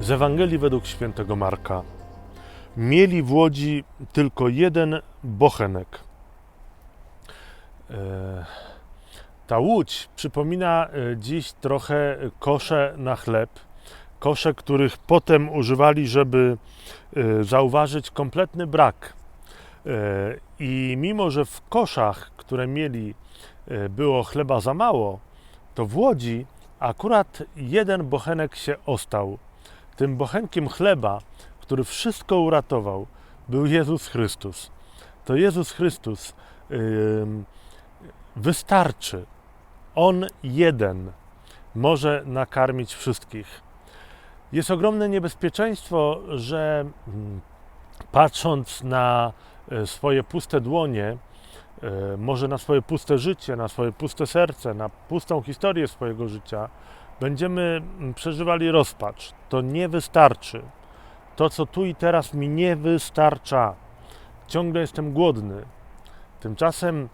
Z Ewangelii według świętego Marka. Mieli w łodzi tylko jeden bochenek. E, Ta łódź przypomina e, dziś trochę kosze na chleb. Kosze, których potem używali, żeby e, zauważyć kompletny brak. I mimo, że w koszach, które mieli, było chleba za mało, to w łodzi akurat jeden bochenek się ostał. Tym bochenkiem chleba, który wszystko uratował, był Jezus Chrystus. To Jezus Chrystus ym, wystarczy. On jeden może nakarmić wszystkich. Jest ogromne niebezpieczeństwo, że mm, patrząc na e, swoje puste dłonie, e, może na swoje puste życie, na swoje puste serce, na pustą historię swojego życia, będziemy przeżywali rozpacz. To nie wystarczy. To, co tu i teraz mi nie wystarcza. Ciągle jestem głodny. Tymczasem,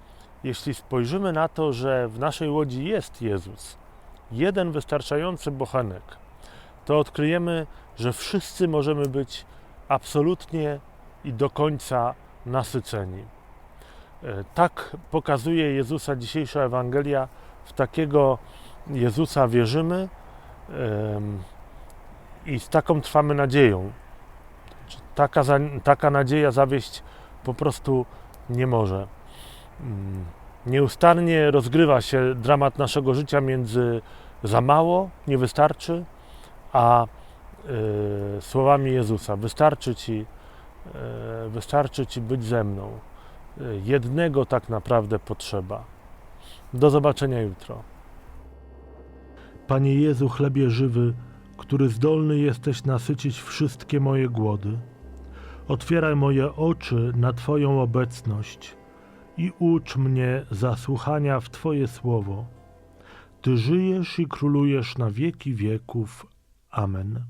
jeśli spojrzymy na to, że w naszej łodzi jest Jezus, jeden wystarczający bochenek, to odkryjemy, że wszyscy możemy być absolutnie i do końca nasyceni. E, Tak pokazuje Jezusa dzisiejsza Ewangelia. W takiego Jezusa wierzymy i z taką trwamy nadzieją. Taka, za- taka nadzieja zawieść po prostu nie może. Mm, Nieustannie rozgrywa się dramat naszego życia między za mało, nie wystarczy, a y, słowami Jezusa: Wystarczy ci, y, wystarczy ci być ze mną. Y, jednego tak naprawdę potrzeba. Do zobaczenia jutro. Panie Jezu, chlebie żywy, który zdolny jesteś nasycić wszystkie moje głody, otwieraj moje oczy na Twoją obecność i ucz mnie zasłuchania w Twoje słowo. Ty żyjesz i królujesz na wieki wieków. Amen.